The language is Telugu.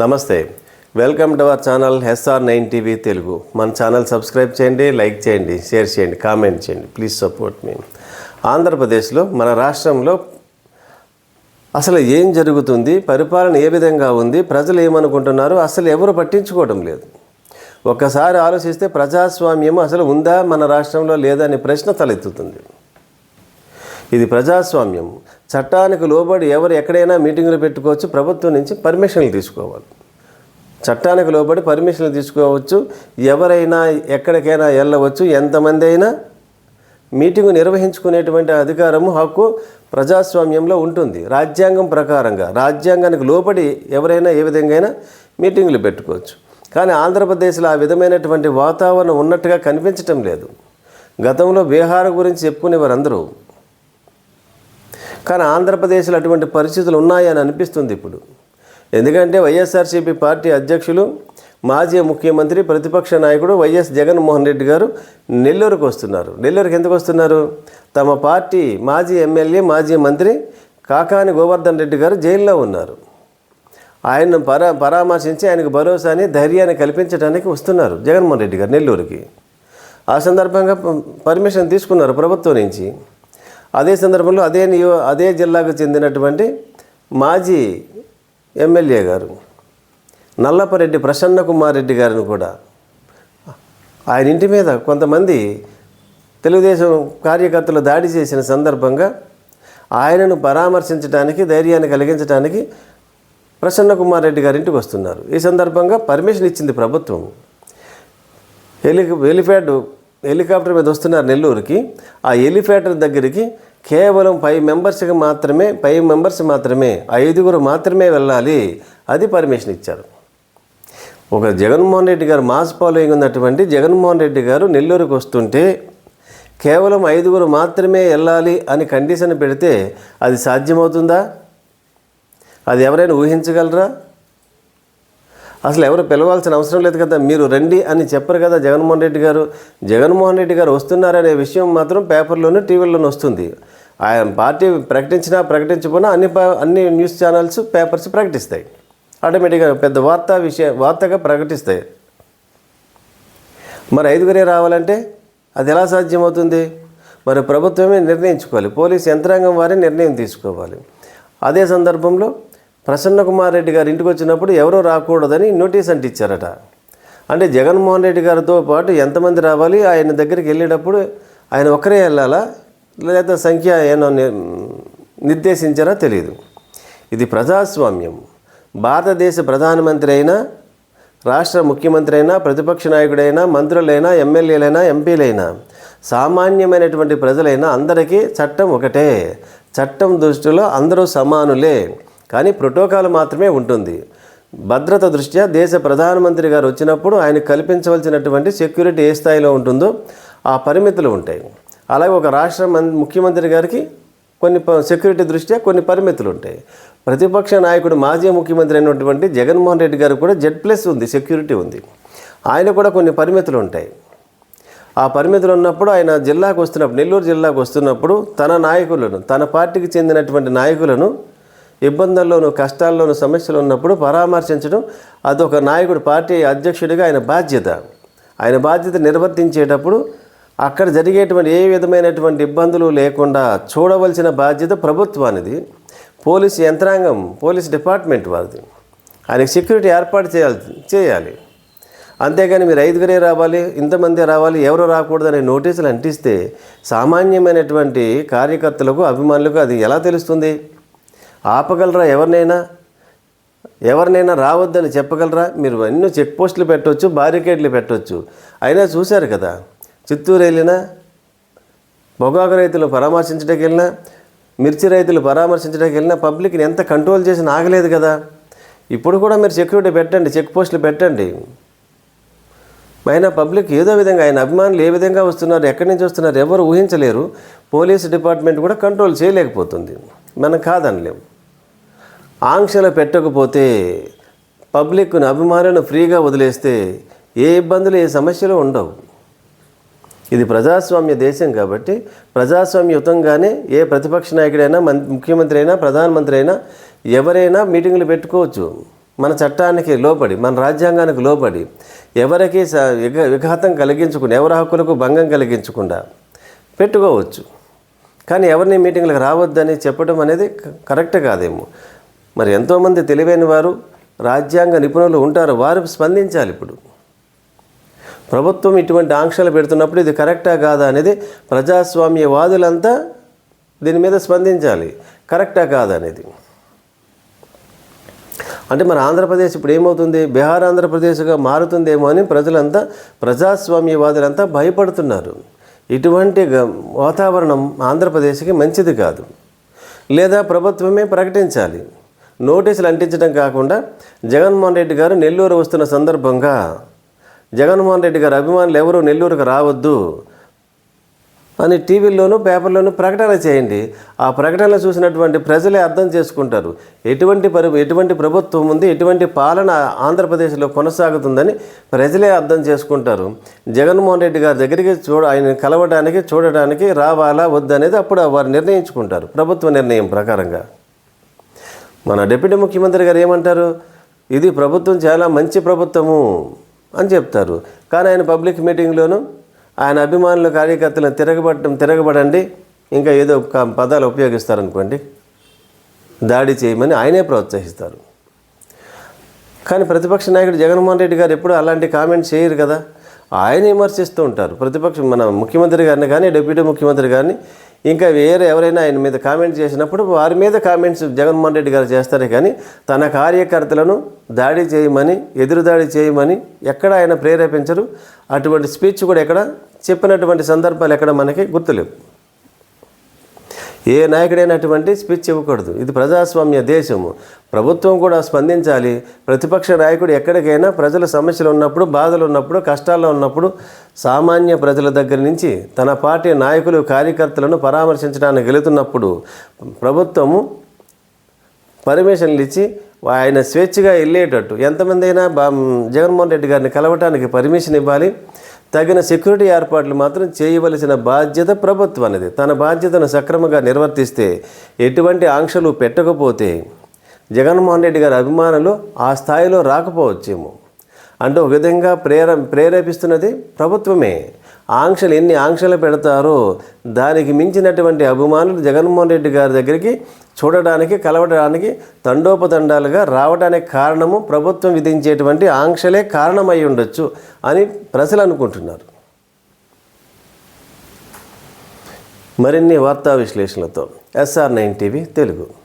నమస్తే welcome to our channel SR nine TV Telugu. మన ఛానల్ సబ్స్క్రైబ్ చేయండి లైక్ చేయండి షేర్ చేయండి కామెంట్ చేయండి ప్లీజ్ సపోర్ట్ మీ. ఆంధ్రప్రదేశ్లో మన రాష్ట్రంలో అసలు ఏం జరుగుతుంది పరిపాలన ఏ విధంగా ఉంది ప్రజలు ఏమనుకుంటున్నారు అసలు ఎవరు పట్టించుకోవడం లేదు. ఒక్కసారి ఆలోచిస్తే ప్రజాస్వామ్యం అసలు ఉందా మన రాష్ట్రంలో లేదా అనే ప్రశ్న తలెత్తుతుంది. ఇది ప్రజాస్వామ్యం. చట్టానికి లోబడి ఎవరు ఎక్కడైనా మీటింగులు పెట్టుకోవచ్చు ప్రభుత్వం నుంచి పర్మిషన్లు తీసుకోవాలి. చట్టానికి లోబడి పర్మిషన్లు తీసుకోవచ్చు ఎవరైనా ఎక్కడికైనా వెళ్ళవచ్చు ఎంతమంది అయినా మీటింగు నిర్వహించుకునేటువంటి అధికారము హక్కు ప్రజాస్వామ్యంలో ఉంటుంది. రాజ్యాంగం ప్రకారంగా రాజ్యాంగానికి లోబడి ఎవరైనా ఏ విధంగా అయినా మీటింగులు పెట్టుకోవచ్చు. కానీ ఆంధ్రప్రదేశ్లో ఆ విధమైనటువంటి వాతావరణం ఉన్నట్టుగా కనిపించటం లేదు. గతంలో బీహార్ గురించి చెప్పుకునేవారు అందరూ కానీ ఆంధ్రప్రదేశ్లో అటువంటి పరిస్థితులు ఉన్నాయని అనిపిస్తుంది ఇప్పుడు. ఎందుకంటే వైఎస్ఆర్సీపీ పార్టీ అధ్యక్షులు మాజీ ముఖ్యమంత్రి ప్రతిపక్ష నాయకుడు వైఎస్ జగన్మోహన్ రెడ్డి గారు నెల్లూరుకు వస్తున్నారు. నెల్లూరుకి ఎందుకు వస్తున్నారు? తమ పార్టీ మాజీ ఎమ్మెల్యే మాజీ మంత్రి కాకాని గోవర్ధన్ రెడ్డి గారు జైల్లో ఉన్నారు. ఆయన్ను పరా పరామర్శించి ఆయనకు భరోసాని ధైర్యాన్ని కల్పించడానికి వస్తున్నారు జగన్మోహన్ రెడ్డి గారు నెల్లూరుకి. ఆ సందర్భంగా పర్మిషన్ తీసుకున్నారు ప్రభుత్వం నుంచి. అదే సందర్భంలో అదే నియో అదే జిల్లాకు చెందినటువంటి మాజీ ఎమ్మెల్యే గారు నల్లపరెడ్డి ప్రసన్న కుమార్ రెడ్డి గారిని కూడా ఆయన ఇంటి మీద కొంతమంది తెలుగుదేశం కార్యకర్తలు దాడి చేసిన సందర్భంగా ఆయనను పరామర్శించడానికి ధైర్యాన్ని కలిగించడానికి ప్రసన్న కుమార్ రెడ్డి గారి ఇంటికి వస్తున్నారు. ఈ సందర్భంగా పర్మిషన్ ఇచ్చింది ప్రభుత్వం. హెలి హెలిప్యాడ్ హెలికాప్టర్ మీద వస్తున్నారు నెల్లూరుకి. ఆ హెలిప్యాడ్ దగ్గరికి కేవలం ఫైవ్ మెంబర్స్కి మాత్రమే ఫైవ్ మెంబర్స్ మాత్రమే ఐదుగురు మాత్రమే వెళ్ళాలి. అది పర్మిషన్ ఇచ్చారు. ఒక జగన్మోహన్ రెడ్డి గారు మాస్ ఫాలోయింగ్ ఉన్నటువంటి జగన్మోహన్ రెడ్డి గారు నెల్లూరుకు వస్తుంటే కేవలం ఐదుగురు మాత్రమే వెళ్ళాలి అని కండిషన్ పెడితే అది సాధ్యమవుతుందా? అది ఎవరైనా ఊహించగలరా? అసలు ఎవరు పిలవాల్సిన అవసరం లేదు కదా. మీరు రండి అని చెప్పరు కదా జగన్మోహన్ రెడ్డి గారు. జగన్మోహన్ రెడ్డి గారు వస్తున్నారనే విషయం మాత్రం పేపర్లోనూ టీవీలోనూ వస్తుంది. ఆయన పార్టీ ప్రకటించినా ప్రకటించకపోయినా అన్ని ప- అన్ని న్యూస్ ఛానల్స్ పేపర్స్ ప్రకటిస్తాయి. ఆటోమేటిక్గా పెద్ద వార్తా విషయ వార్తగా ప్రకటిస్తాయి. మరి ఐదుగురే రావాలంటే అది ఎలా సాధ్యమవుతుంది? మరి ప్రభుత్వమే నిర్ణయించుకోవాలి. పోలీస్ యంత్రాంగం వారే నిర్ణయం తీసుకోవాలి. అదే సందర్భంలో ప్రసన్న కుమార్ రెడ్డి గారు ఇంటికి వచ్చినప్పుడు ఎవరూ రాకూడదని నోటీస్ అంటించారట. అంటే జగన్మోహన్ రెడ్డి గారితో పాటు ఎంతమంది రావాలి? ఆయన దగ్గరికి వెళ్ళేటప్పుడు ఆయన ఒక్కరే వెళ్ళాలా? లేదా సంఖ్య ఏమో ని- నిర్దేశించారా తెలియదు. ఇది ప్రజాస్వామ్యం. భారతదేశ ప్రధానమంత్రి అయినా రాష్ట్ర ముఖ్యమంత్రి అయినా ప్రతిపక్ష నాయకుడైనా మంత్రులైనా ఎమ్మెల్యేలైనా ఎంపీలైనా సామాన్యమైనటువంటి ప్రజలైనా అందరికీ చట్టం ఒకటే. చట్టం దృష్టిలో అందరూ సమానులే. కానీ ప్రోటోకాల్ మాత్రమే ఉంటుంది. భద్రత దృష్ట్యా దేశ ప్రధానమంత్రి గారు వచ్చినప్పుడు ఆయన కల్పించవలసినటువంటి సెక్యూరిటీ ఏ స్థాయిలో ఉంటుందో ఆ పరిమితులు ఉంటాయి. అలాగే ఒక రాష్ట్ర మం- ముఖ్యమంత్రి గారికి కొన్ని ప- సెక్యూరిటీ దృష్ట్యా కొన్ని పరిమితులు ఉంటాయి. ప్రతిపక్ష నాయకుడు మాజీ ముఖ్యమంత్రి అయినటువంటి జగన్మోహన్ రెడ్డి గారు కూడా జెడ్ ప్లస్ ఉంది సెక్యూరిటీ ఉంది. ఆయన కూడా కొన్ని పరిమితులు ఉంటాయి. ఆ పరిమితులు ఉన్నప్పుడు ఆయన జిల్లాకు వస్తున్నప్పుడు నెల్లూరు జిల్లాకు వస్తున్నప్పుడు తన నాయకులను తన పార్టీకి చెందినటువంటి నాయకులను ఇబ్బందుల్లోనూ కష్టాల్లోనూ సమస్యలు ఉన్నప్పుడు పరామర్శించడం అదొక నాయకుడు పార్టీ అధ్యక్షుడిగా ఆయన బాధ్యత. ఆయన బాధ్యత నిర్వర్తించేటప్పుడు అక్కడ జరిగేటువంటి ఏ విధమైనటువంటి ఇబ్బందులు లేకుండా చూడవలసిన బాధ్యత ప్రభుత్వానిది. పోలీస్ యంత్రాంగం పోలీస్ డిపార్ట్మెంట్ వారిది. ఆయనకి సెక్యూరిటీ ఏర్పాటు చేయాలి చేయాలి. అంతేగాని మీరు ఐదుగురే రావాలి ఇంతమంది రావాలి ఎవరు రాకూడదనే నోటీసులు అంటిస్తే సామాన్యమైనటువంటి కార్యకర్తలకు అభిమానులకు అది ఎలా తెలుస్తుంది? ఆపగలరా ఎవరినైనా? ఎవరినైనా రావద్దని చెప్పగలరా? మీరు ఎన్నో చెక్ పోస్టులు పెట్టవచ్చు బారికేడ్లు పెట్టవచ్చు అయినా చూశారు కదా చిత్తూరు వెళ్ళినా పొగాకు రైతులు పరామర్శించడానికి వెళ్ళినా మిర్చి రైతులు పరామర్శించడానికి వెళ్ళినా పబ్లిక్ని ఎంత కంట్రోల్ చేసినా ఆగలేదు కదా. ఇప్పుడు కూడా మీరు సెక్యూరిటీ పెట్టండి చెక్ పోస్టులు పెట్టండి. అయినా పబ్లిక్ ఏదో విధంగా ఆయన అభిమానులు ఏ విధంగా వస్తున్నారు ఎక్కడి నుంచి వస్తున్నారు ఎవరు ఊహించలేరు. పోలీస్ డిపార్ట్మెంట్ కూడా కంట్రోల్ చేయలేకపోతుంది. మనం కాదనలేము. ఆంక్షలు పెట్టకపోతే పబ్లిక్ను అభిమానులను ఫ్రీగా వదిలేస్తే ఏ ఇబ్బందులు ఏ సమస్యలు ఉండవు. ఇది ప్రజాస్వామ్య దేశం కాబట్టి ప్రజాస్వామ్యయుతంగానే ఏ ప్రతిపక్ష నాయకుడైనా మం ముఖ్యమంత్రి అయినా ప్రధానమంత్రి అయినా ఎవరైనా మీటింగులు పెట్టుకోవచ్చు. మన చట్టానికి లోబడి మన రాజ్యాంగానికి లోబడి ఎవరికి స- విఘ- విఘాతం కలిగించకుండా ఎవరి హక్కులకు భంగం కలిగించకుండా పెట్టుకోవచ్చు. కానీ ఎవరిని మీటింగ్లకు రావద్దని చెప్పడం అనేది కరెక్ట్ కాదేమో. మరి ఎంతోమంది తెలివైన వారు రాజ్యాంగ నిపుణులు ఉంటారు వారు స్పందించాలి ఇప్పుడు. ప్రభుత్వం ఇటువంటి ఆంక్షలు పెడుతున్నప్పుడు ఇది కరెక్టా కాదా అనేది ప్రజాస్వామ్యవాదులంతా దీని మీద స్పందించాలి. కరెక్టా కాదా అనేది. అంటే మన ఆంధ్రప్రదేశ్ ఇప్పుడు ఏమవుతుంది? బీహార్ ఆంధ్రప్రదేశ్గా మారుతుందేమో అని ప్రజలంతా ప్రజాస్వామ్యవాదులంతా భయపడుతున్నారు. ఇటువంటి గ- వాతావరణం ఆంధ్రప్రదేశ్కి మంచిది కాదు. లేదా ప్రభుత్వమే ప్రకటించాలి. నోటీసులు అంటించడం కాకుండా జగన్మోహన్ రెడ్డి గారు నెల్లూరు వస్తున్న సందర్భంగా జగన్మోహన్ రెడ్డి గారు అభిమానులు ఎవరూ నెల్లూరుకు రావద్దు అని టీవీల్లోనూ పేపర్లోనూ ప్రకటన చేయండి. ఆ ప్రకటనలు చూసినటువంటి ప్రజలే అర్థం చేసుకుంటారు. ఎటువంటి పరి ఎటువంటి ప్రభుత్వం ఉంది ఎటువంటి పాలన ఆంధ్రప్రదేశ్లో కొనసాగుతుందని ప్రజలే అర్థం చేసుకుంటారు. జగన్మోహన్ రెడ్డి గారి దగ్గరికి చూడ ఆయన కలవడానికి చూడడానికి రావాలా వద్దనేది అప్పుడు వారు నిర్ణయించుకుంటారు. ప్రభుత్వ నిర్ణయం ప్రకారంగా. మన డిప్యూటీ ముఖ్యమంత్రి గారు ఏమంటారు? ఇది ప్రభుత్వం చాలా మంచి ప్రభుత్వము అని చెప్తారు. కానీ ఆయన పబ్లిక్ మీటింగ్లోనూ ఆయన అభిమానులు కార్యకర్తలను తిరగబడటం తిరగబడండి. ఇంకా ఏదో ఒక పదాలు ఉపయోగిస్తారనుకోండి. దాడి చేయమని ఆయనే ప్రోత్సహిస్తారు. కానీ ప్రతిపక్ష నాయకుడు జగన్మోహన్ రెడ్డి గారు ఎప్పుడు అలాంటి కామెంట్స్ చేయరు కదా. ఆయన విమర్శిస్తూ ఉంటారు. ప్రతిపక్షం మన ముఖ్యమంత్రి గారిని కానీ డిప్యూటీ ముఖ్యమంత్రి గారిని ఇంకా వేరే ఎవరైనా ఆయన మీద కామెంట్ చేసినప్పుడు వారి మీద కామెంట్స్ జగన్మోహన్ రెడ్డి గారు చేస్తారు కానీ తన కార్యకర్తలను దాడి చేయమని ఎదురు దాడి చేయమని ఎక్కడ ఆయన ప్రేరేపించరు? అటువంటి స్పీచ్ కూడా ఎక్కడ? చెప్పినటువంటి సందర్భాలు ఎక్కడ మనకి గుర్తులేవు. ఏ నాయకుడైనటువంటి స్పీచ్ ఇవ్వకూడదు. ఇది ప్రజాస్వామ్య దేశము. ప్రభుత్వం కూడా స్పందించాలి. ప్రతిపక్ష నాయకుడు ఎక్కడికైనా ప్రజల సమస్యలు ఉన్నప్పుడు బాధలు ఉన్నప్పుడు కష్టాల్లో ఉన్నప్పుడు సామాన్య ప్రజల దగ్గర నుంచి తన పార్టీ నాయకులు కార్యకర్తలను పరామర్శించడానికి వెళుతున్నప్పుడు ప్రభుత్వము పర్మిషన్లు ఇచ్చి ఆయన స్వేచ్ఛగా వెళ్ళేటట్టు ఎంతమంది అయినా బా జగన్మోహన్ రెడ్డి గారిని కలవటానికి పర్మిషన్ ఇవ్వాలి. తగిన సెక్యూరిటీ ఏర్పాట్లు మాత్రం చేయవలసిన బాధ్యత ప్రభుత్వానిది. తన బాధ్యతను సక్రమంగా నిర్వర్తిస్తే ఎటువంటి ఆంక్షలు పెట్టకపోతే జగన్మోహన్ రెడ్డి గారి అభిమానులు ఆ స్థాయిలో రాకపోవచ్చేమో. అంటే ఒక విధంగా ప్రేర ప్రేరేపిస్తున్నది ప్రభుత్వమే. ఆంక్షలు ఎన్ని ఆంక్షలు పెడతారో దానికి మించినటువంటి అభిమానులు జగన్మోహన్ రెడ్డి గారి దగ్గరికి చూడడానికి కలవడానికి తండోపతండాలుగా రావడానికి కారణము ప్రభుత్వం విధించేటువంటి ఆంక్షలే కారణమై ఉండొచ్చు అని ప్రజలు అనుకుంటున్నారు. మరిన్ని వార్తా విశ్లేషణలతో ఎస్ఆర్ నైన్ టీవీ తెలుగు.